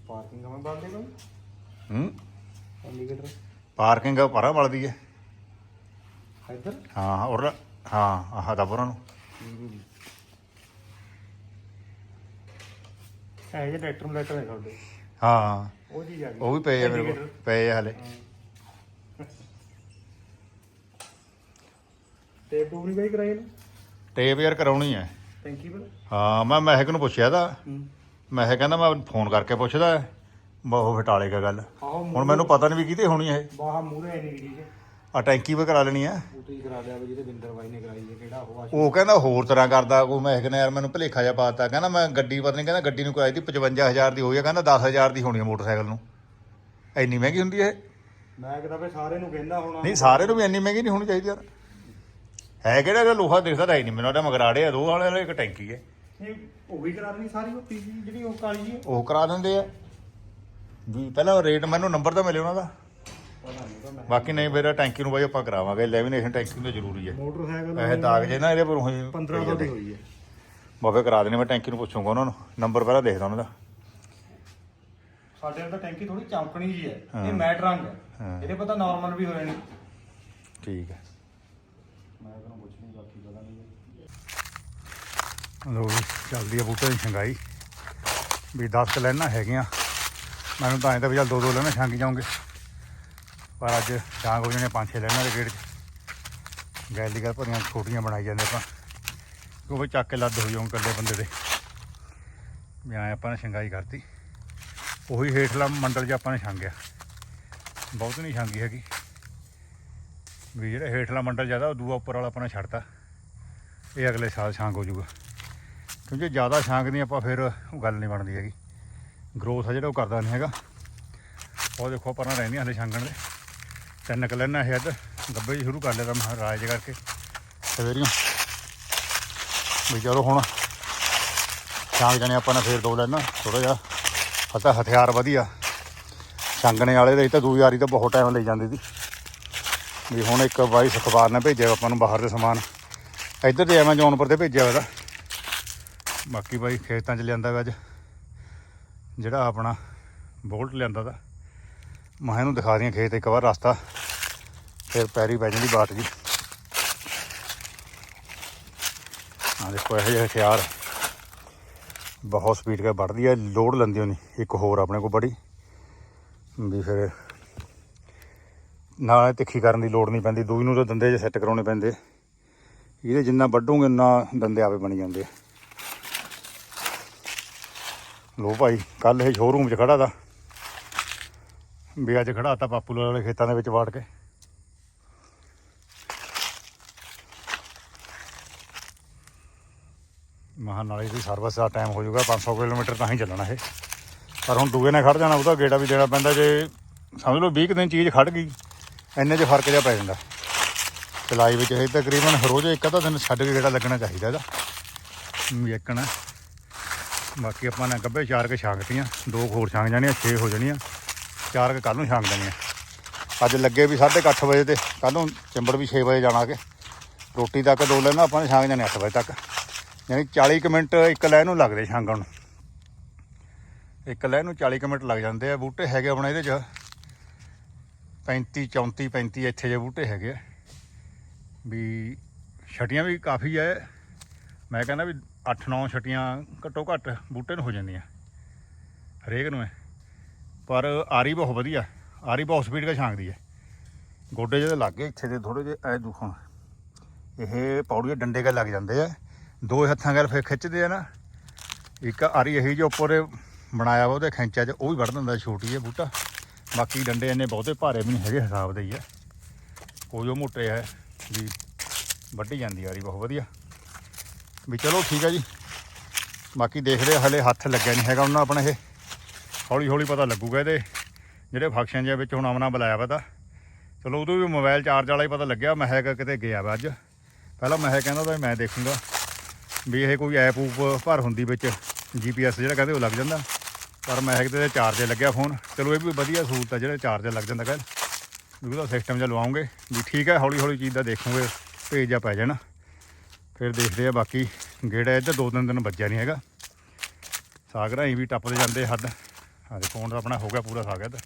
ਪਾਰਕਿੰਗ ਕਮੇ ਬੰਦੇ ਕੋਈ ਹੂੰ? ਇੰਡੀਕੇਟਰ ਪਾਰਕਿੰਗ ਪਰਾਂ ਵਲਦੀ ਹੈ। ਇੱਧਰ? ਹਾਂ ਔਰ ਹਾਂ ਆਹ ਦਾ ਪਰਾਂ ਨੂੰ। ਇਹ ਜੇ ਟਰੈਕਟਰ ਲੈਟਰ ਹੈ। ਉਹ ਗਈ। ਵੀ ਪਏ ਆ ਮੇਰੇ ਕੋਲ। Indicator। ਪਏ ਆ ਹਲੇ। ਤੇ ਨਹੀਂ ਬਾਈ ਕਰਾਈ ਨਾ ਟੇਪ ਯਾਰ ਕਰਾਉਣੀ ਹੈ ਪਰ ਹਾਂ ਮੈਂ ਮਹਿਕ ਨੂੰ ਪੁੱਛਿਆ ਤਾਂ। ਮਹਿਕ ਕਹਿੰਦਾ ਮੈਂ ਫੋਨ ਕਰਕੇ ਪੁੱਛਦਾ। ਬਹੁਤ ਫਟਾਲੇ ਕਾ ਗੱਲ। ਹੁਣ ਮੈਨੂੰ ਪਤਾ ਨਹੀਂ ਵੀ ਕਿਤੇ ਹੋਣੀ ਇਹ। ਬਾਹਾ ਮੂਰੇ ਨਹੀਂ ਹੈ ਆ ਟੈਂਕੀ ਵੀ ਕਰਾ ਲੈਣੀ ਆ। ਉਹ ਤੁਸੀਂ ਕਰਾ ਲਿਆ ਬਈ ਜਿਹਦੇ ਬਿੰਦਰ ਬਾਈ ਨੇ ਕਰਾਈ ਹੈ ਕਿਹੜਾ ਉਹ ਆ ਉਹ ਕਹਿੰਦਾ ਹੋਰ ਤਰ੍ਹਾਂ ਕਰਦਾ ਉਹ ਮੈਂ ਕਹਿੰਦਾ ਯਾਰ ਮੈਨੂੰ ਭਲੇਖਾ ਜਿਹਾ ਪਾਤਾ ਕਹਿੰਦਾ ਮੈਂ ਗੱਡੀ ਪਤਾ ਨਹੀਂ ਕਹਿੰਦਾ ਗੱਡੀ ਨੂੰ ਕਰਾਈ ਦੀ 55000 ਦੀ ਹੋਈ ਆ ਕਹਿੰਦਾ 10000 ਦੀ ਹੋਣੀ ਆ ਮੋਟਰਸਾਈਕਲ ਨੂੰ। ਇੰਨੀ ਮਹਿੰਗੀ ਹੁੰਦੀ ਹੈ ਮੈਂ ਕਿਹਾ ਬਈ ਸਾਰੇ ਨੂੰ ਕਹਿੰਦਾ ਹੁਣ। ਨਹੀਂ ਸਾਰੇ ਨੂੰ ਵੀ ਇੰਨੀ ਮਹਿੰਗੀ ਨਹੀਂ ਹੋਣੀ ਚਾਹੀਦੀ ਯਾਰ। ਹੈ ਕਿਹੜਾ ਇਹਦਾ ਲੋਹਾ ਦਿਖਦਾ ਤਾਂ ਹੈ ਨਹੀਂ ਮੈਨੂੰ ਉਹਦਾ ਮਗਰਾੜੇ ਆ ਦੋ ਵਾਲੇ ਵਾਲੇ ਇੱਕ ਟੈਂਕੀ ਹੈ ਨਹੀਂ ਉਹ ਵੀ ਕਰਾ ਦੇਣੀ ਸਾਰੀ ਉਹ ਪੀਸੀ ਜਿਹੜੀ ਉਹ ਕਾਲੀ ਜੀ। ਉਹ ਕਰਾ ਦਿੰਦੇ ਆ। ਵੀ ਪਹਿਲਾਂ ਰੇਟ ਮੈਨੂੰ ਨੰਬਰ ਤਾਂ ਮਿਲੇ ਉਹਨਾਂ ਦਾ। ਬਾਕੀ ਨਹੀਂ ਮੇਰਾ ਟੈਂਕੀ ਨੂੰ ਬਾਈ ਆਪਾਂ ਕਰਾਵਾਂਗੇ ਲੈਮੀਨੇਸ਼ਨ ਟੈਂਕੀ ਨੂੰ ਤਾਂ ਜ਼ਰੂਰੀ ਹੈ। ਮੋਟਰਸਾਈਕਲ ਇਹ ਦਾਗ ਜੇ ਨਾ ਇਹਦੇ ਪਰ ਹੋਈ 1500 ਦੀ ਹੋਈ ਹੈ। ਬਾਬੇ ਕਰਾ ਦੇਣੇ ਮੈਂ ਟੈਂਕੀ ਨੂੰ ਪੁੱਛੂੰਗਾ ਉਹਨਾਂ ਨੂੰ। ਨੰਬਰ ਪਹਿਲਾਂ ਦੇਖਦਾ ਉਹਨਾਂ ਦਾ। ਸਾਡੇ ਤਾਂ ਟੈਂਕੀ ਥੋੜੀ ਚਮਕਣੀ ਜੀ ਹੈ। ਇਹ ਮੈਟ ਰੰਗ ਹੈ। ਇਹਦੇ ਪਤਾ ਨਾਰਮਲ ਵੀ ਹੋ ਜਾਣੀ ਠੀਕ ਹੈ। ਮੈਂ ਤੁਹਾਨੂੰ ਨਹੀਂ ਬਾਕੀ ਪਤਾ ਨਹੀਂ। ਲੋ ਚੱਲਦੀ ਆ ਬੂਟੇ ਦੀ ਛੰਗਾਈ। ਵੀ 10 ਕੁ ਲੈਣਾ ਹੈਗੀਆਂ। ਮੈਨੂੰ ਤਾਂ ਐਂ ਤਾਂ ਵੀ ਚੱਲ ਦੋ ਦੋ ਲੈਣਾ ਛੰਗ ਜਾਉਂਗੇ ਪਰ ਅੱਜ ਛਾਂਗ ਹੋ ਜਾਣੇ ਪੰਜ ਛੇ ਲੈਣਾ ਦੇ ਗੇੜ 'ਚ। ਗੈਲੀ ਕਰ ਭਰੀਆਂ ਛੋਟੀਆਂ ਬਣਾਈ ਜਾਂਦੇ ਆਪਾਂ। ਕਿਉਂਕਿ ਚੱਕ ਕੇ ਲੱਦ ਹੋ ਜਾਉਂ ਇਕੱਲੇ ਬੰਦੇ ਦੇ। ਵੀ ਆਪਾਂ ਨੇ ਛੰਗਾਈ ਕਰਤੀ। ਉਹੀ ਹੇਠਲਾ ਮੰਡਲ 'ਚ ਆਪਾਂ ਨੇ ਛੰਗਿਆ ਬਹੁਤ ਨਹੀਂ ਛਾਂਗੀ ਹੈਗੀ। ਵੀ ਜਿਹੜਾ ਹੇਠਲਾ ਮੰਡਲ ਜ਼ਿਆਦਾ, ਉਹ ਦੂਆ ਉੱਪਰ ਵਾਲਾ ਆਪਣਾ ਛੱਡਤਾ। ਇਹ ਅਗਲੇ ਸਾਲ ਛਾਂਗ ਹੋ ਜਾਊਗਾ। ਕਿਉਂਕਿ ਜ਼ਿਆਦਾ ਛਾਂਗਦੀ ਆਪਾਂ, ਫਿਰ ਉਹ ਗੱਲ ਨਹੀਂ ਬਣਦੀ ਹੈਗੀ। ਗਰੋਥ ਆ ਜਿਹੜਾ, ਉਹ ਕਰਦਾ ਨਹੀਂ ਹੈਗਾ। ਉਹ ਦੇਖੋ ਪਰਾਂ ਰਹਿੰਦੀਆਂ ਹਲੇ ਛਾਂਗਣ ਦੇ। ਤਿੰਨ ਕੁ ਲੈਣਾ ਇਹ ਅੱਜ। ਗੱਬੇ ਸ਼ੁਰੂ ਕਰ ਲਿਆ ਤਾਂ ਮਹਾਰਾਜ ਕਰਕੇ। ਸਵੇਰੀਆਂ ਵੀ ਚਲੋ ਹੁਣ ਛਾਂਗ ਜਾਣੇ ਆਪਾਂ ਨੇ ਫੇਰ ਦੋ ਲੈਣਾ ਥੋੜਾ ਜਿਹਾ। ਪਤਾ ਹਥਿਆਰ ਵਧੀਆ। ਛਾਂਗਣੇ ਵਾਲੇ ਦੇ ਤਾਂ ਦੂਜੀ ਵਾਰੀ ਤਾਂ ਬਹੁਤ ਟਾਈਮ ਲਈ ਜਾਂਦੀ ਸੀ। ਵੀ ਹੁਣ ਇੱਕ ਵਾਰੀ ਅਖਬਾਰ ਨੇ ਭੇਜਿਆ ਆਪਾਂ ਨੂੰ ਬਾਹਰ ਦੇ ਸਮਾਨ। ਇੱਧਰ ਤੇ ਐਮਾਜ਼ੋਨ ਪਰ ਤੇ ਭੇਜਿਆ ਹੋਇਆ ਬਾਕੀ ਬਾਈ ਖੇਤਾਂ 'ਚ ਲਿਆਂਦਾ ਵਾ ਅੱਜ। ਜਿਹੜਾ ਆਪਣਾ ਬੋਲਟ ਲਿਆਂਦਾ ਤਾ ਮੈਂ ਇਹਨੂੰ ਦਿਖਾ ਦੀਆਂ ਖੇਤ ਇੱਕ ਵਾਰ ਰਸਤਾ। ਫਿਰ ਪੈਰੀ ਪੈ ਜਾਂਦੀ ਬਾਤ ਜੀ। ਆ ਦੇਖੋ, ਇਹ ਜਿਹੇ ਹਥਿਆਰ ਬਹੁਤ ਸਪੀਡ ਕੇ ਵੱਢਦੀ ਹੈ ਲੋਡ ਲੈਂਦੀ ਹੋਣੀ ਇੱਕ ਹੋਰ ਆਪਣੇ ਕੋਲ ਬੜੀ। ਵੀ ਫਿਰ ਨਾਲ ਤਿੱਖੀ ਕਰਨ ਦੀ ਲੋੜ ਨਹੀਂ ਪੈਂਦੀ, ਦੂਈ ਨੂੰ ਤਾਂ ਦੰਦੇ 'ਚ ਸੈੱਟ ਕਰਾਉਣੇ ਪੈਂਦੇ। ਇਹਦੇ ਜਿੰਨਾ ਵੱਢੋਗੇ, ਉਨਾ ਦੰਦੇ ਆਪੇ ਬਣੀ ਜਾਂਦੇ। ਲੋ ਭਾਈ ਕੱਲ ਇਹ ਸ਼ੋਰੂਮ 'ਚ ਖੜਾ ਤਾ। ਵੀ ਅੱਜ ਖੜਾ ਤਾ ਪਾਪੂ ਵਾਲੇ ਖੇਤਾਂ ਦੇ ਵਿੱਚ ਵਾੜ ਕੇ। ਮਹਾਂ ਨਾਲੇ ਦੀ ਸਰਵਿਸ ਦਾ ਟਾਈਮ ਹੋ ਜਾਊਗਾ 500 ਕਿਲੋਮੀਟਰ ਤਾਂ ਹੀ ਚੱਲਣਾ ਇਹ। ਪਰ ਹੁਣ ਦੂਏ ਨੇ ਖੜ ਜਾਣਾ, ਉਹਦਾ ਗੇੜਾ ਵੀ ਦੇਣਾ ਪੈਂਦਾ, ਜੇ ਸਮਝ ਲਓ 20 ਕੁ ਦਿਨ ਚੀਜ਼ ਖੜ ਗਈ, ਇੰਨੇ 'ਚ ਫ਼ਰਕ ਜਿਹਾ ਪੈ ਜਾਂਦਾ। ਚਲਾਈ ਵਿੱਚ ਇਹ ਤਕਰੀਬਨ ਰੋਜ਼ ਇੱਕ ਅੱਧਾ ਦਿਨ ਛੱਡ ਕੇ ਗੇੜਾ ਲੱਗਣਾ ਚਾਹੀਦਾ ਇਹਦਾ। ਵੀ ਇੱਕਣਾ ਬਾਕੀ ਆਪਾਂ ਨੇ ਗੱਭੇ ਚਾਰ ਕੇ ਛਾਂਗਤੀਆਂ ਦੋ ਕੁ ਹੋਰ ਛਾਂਗ ਜਾਣੀਆਂ 6 ਹੋ ਜਾਣੀਆਂ, ਚਾਰ ਕੇ ਕੱਲ ਨੂੰ ਛਾਂਗ ਦੇਣੀਆਂ। ਅੱਜ ਲੱਗੇ ਵੀ 8:30 ਵਜੇ ਤੇ ਕੱਲ ਨੂੰ ਚਿੰਬੜ ਵੀ 6 ਵਜੇ ਜਾਣਾ ਕੇ। ਰੋਟੀ ਤੱਕ ਦੋ ਲੈਣਾ, ਆਪਾਂ ਨੇ ਛਾਂਗ ਜਾਣੇ 8 ਵਜੇ ਤੱਕ। ਯਾਨੀ 40 ਕੁ ਮਿੰਟ ਇੱਕ ਲੈ ਨੂੰ ਲੱਗਦੇ ਛਾਂਗਣ ਨੂੰ। ਇੱਕ ਲੈ ਨੂੰ 40 ਕੁ ਮਿੰਟ ਲੱਗ ਜਾਂਦੇ ਆ, ਬੂਟੇ ਹੈਗੇ ਆਪਣੇ ਇਹਦੇ ਚ। 35 34 35 ਇੱਥੇ ਜੇ ਬੂਟੇ ਹੈਗੇ ਆ। ਵੀ ਛਟੀਆਂ ਵੀ ਕਾਫੀ ਐ ਮੈਂ ਕਹਿੰਦਾ ਵੀ 8-9 ਛਟੀਆਂ ਘੱਟੋ ਘੱਟ ਬੂਟੇ ਨੂੰ ਹੋ ਜਾਂਦੀਆਂ। ਹਰੇਕ ਨੂੰ ਐ। ਪਰ ਆਰੀ ਬਹੁਤ ਵਧੀਆ। ਆਰੀ ਬਹੁਤ ਸਪੀਡ ਦਾ ਛਾਂਗਦੀ ਐ। ਗੋਡੇ ਜਿਹਦੇ ਲੱਗ ਗਏ, ਇੱਥੇ ਦੇ ਥੋੜੇ ਜਿਹੇ ਐ ਦੁਖਣ ਇਹ ਪੌੜੀਆਂ ਡੰਡੇ ਕੇ ਲੱਗ ਜਾਂਦੇ ਆ। ਦੋ ਹੱਥਾਂ ਨਾਲ ਫਿਰ ਖਿੱਚਦੇ ਆ ਨਾ। ਇੱਕ ਆਰੀ ਇਹੀ ਜੋ ਉੱਪਰ ਬਣਾਇਆ ਵਾ ਉਹਦੇ ਖੈਂਚਾ 'ਚ ਉਹ ਵੀ ਵੱਢ ਦਿੰਦਾ ਛੋਟੀ ਹੈ ਬੂਟਾ। ਬਾਕੀ ਡੰਡੇ ਇੰਨੇ ਬਹੁਤੇ ਭਾਰੇ ਵੀ ਨਹੀਂ ਹੈਗੇ ਹਿਸਾਬ ਦੇ ਹੀ ਆ। ਕੋਈ ਉਹ ਮੋਟੇ ਹੈ ਵੀ ਵੱਢੀ ਜਾਂਦੀ ਆਰੀ ਬਹੁਤ ਵਧੀਆ। ਵੀ ਚਲੋ ਠੀਕ ਹੈ ਜੀ। ਬਾਕੀ ਦੇਖਦੇ ਆ, ਹਲੇ ਹੱਥ ਲੱਗਿਆ ਨਹੀਂ ਹੈਗਾ ਉਹਨਾਂ ਆਪਣਾ ਇਹ। ਹੌਲੀ ਹੌਲੀ ਪਤਾ ਲੱਗੂਗਾ ਇਹਦੇ। ਜਿਹੜੇ ਫੰਕਸ਼ਨ ਜਿਹੇ ਵਿੱਚ ਹੁਣ ਆਮਨਾ ਬੁਲਾਇਆ ਵਾ ਤਾਂ। ਚਲੋ ਉਦੋਂ ਵੀ ਮੋਬਾਈਲ ਚਾਰਜ ਵਾਲਾ ਹੀ ਪਤਾ ਲੱਗਿਆ ਮੈਂ ਕਿਹਾ ਕਿਤੇ ਗਿਆ ਵਾ ਅੱਜ। ਪਹਿਲਾਂ ਮੈਂ ਕਹਿੰਦਾ ਤਾਂ ਮੈਂ ਦੇਖੂੰਗਾ। ਵੀ ਇਹ ਕੋਈ ਐਪ ਉਪ ਭਰ ਹੁੰਦੀ ਵਿੱਚ ਜੀਪੀਐਸ ਜਿਹੜਾ ਕਹਿੰਦੇ ਉਹ ਲੱਗ ਜਾਂਦਾ। ਪਰ ਮੈਂ ਕਿਤੇ ਚਾਰਜ ਲੱਗਿਆ ਫੋਨ ਚਲੋ ਇਹ ਵੀ ਵਧੀਆ ਸਹੂਲਤ ਹੈ ਜਿਹੜਾ ਚਾਰਜ ਲੱਗ ਜਾਂਦਾ ਕੱਲ ਵੀ ਉਹਦਾ ਸਿਸਟਮ ਜਿਹਾ ਲਵਾਉਂਗੇ ਵੀ ਠੀਕ ਹੈ ਹੌਲੀ ਹੌਲੀ ਚੀਜ਼ ਦਾ ਦੇਖੂਗੇ, ਭੇਜ ਜਾ ਪੈ ਜਾਣਾ। ਫਿਰ ਦੇਖਦੇ ਆ ਬਾਕੀ, ਗੇੜਾ ਇੱਧਰ ਦੋ ਤਿੰਨ ਦਿਨ ਵੱਜਿਆ ਨਹੀਂ ਹੈਗਾ। ਸਾਗ ਰਾਹੀਂ ਵੀ ਟੱਪਦੇ ਜਾਂਦੇ ਹੱਦ। ਹਾਂ ਫੋਨ ਦਾ ਆਪਣਾ ਹੋ ਗਿਆ ਪੂਰਾ ਸਾਗ ਇੱਧਰ।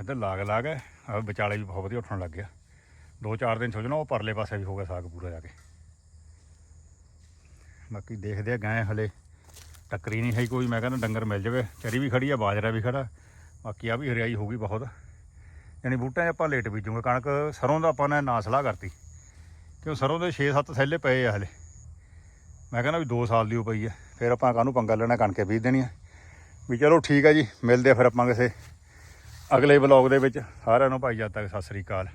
ਇੱਧਰ ਲਾਗ ਲਾਗ ਹੈ। ਆ ਵਿਚਾਲੇ ਵੀ ਬਹੁਤ ਵਧੀਆ ਉੱਠਣ ਲੱਗ ਗਿਆ। ਦੋ ਚਾਰ ਦਿਨ ਸੋਚਣਾ ਉਹ ਪਰਲੇ ਪਾਸੇ ਵੀ ਹੋ ਗਿਆ ਸਾਗ ਪੂਰਾ ਜਾ ਕੇ। ਬਾਕੀ ਦੇਖਦੇ ਆ ਗਏ ਹਲੇ ਟੱਕਰੀ ਨਹੀਂ ਹੈ ਕੋਈ, ਮੈਂ ਕਹਿੰਦਾ ਡੰਗਰ ਮਿਲ ਜਾਵੇ। ਚਰੀ ਵੀ ਖੜੀ ਆ, ਬਾਜਰਾ ਵੀ ਖੜਾ। ਬਾਕੀ ਆ ਵੀ ਹਰਿਆਈ ਹੋ ਗਈ ਬਹੁਤ। ਯਾਨੀ ਬੂਟਿਆਂ 'ਚ ਆਪਾਂ ਲੇਟ ਬੀਜੂਗੇ, ਕਣਕ ਸਰੋਂ ਦਾ ਆਪਾਂ ਨੇ ਨਾ ਸਲਾਹ ਕਰਤੀ। ਕਿਉਂ ਸਰੋਂ ਦੇ 6-7 ਥੈਲੇ ਪਏ ਆ ਹਲੇ। ਮੈਂ ਕਹਿੰਦਾ ਵੀ 2 ਸਾਲ ਦੀ ਉਹ ਪਈ ਹੈ ਫਿਰ ਆਪਾਂ ਕਾਹਨੂੰ ਪੰਗਾ ਲੈਣਾ, ਕਣਕੇ ਬੀਜ ਦੇਣੀ ਆ। ਵੀ ਚਲੋ ਠੀਕ ਆ ਜੀ, ਮਿਲਦੇ ਆ ਫਿਰ ਆਪਾਂ ਕਿਸੇ ਅਗਲੇ ਵਲੌਗ ਦੇ ਵਿੱਚ। ਸਾਰਿਆਂ ਨੂੰ ਭਾਈ ਜਦ ਤੱਕ ਸਤਿ ਸ੍ਰੀ ਅਕਾਲ।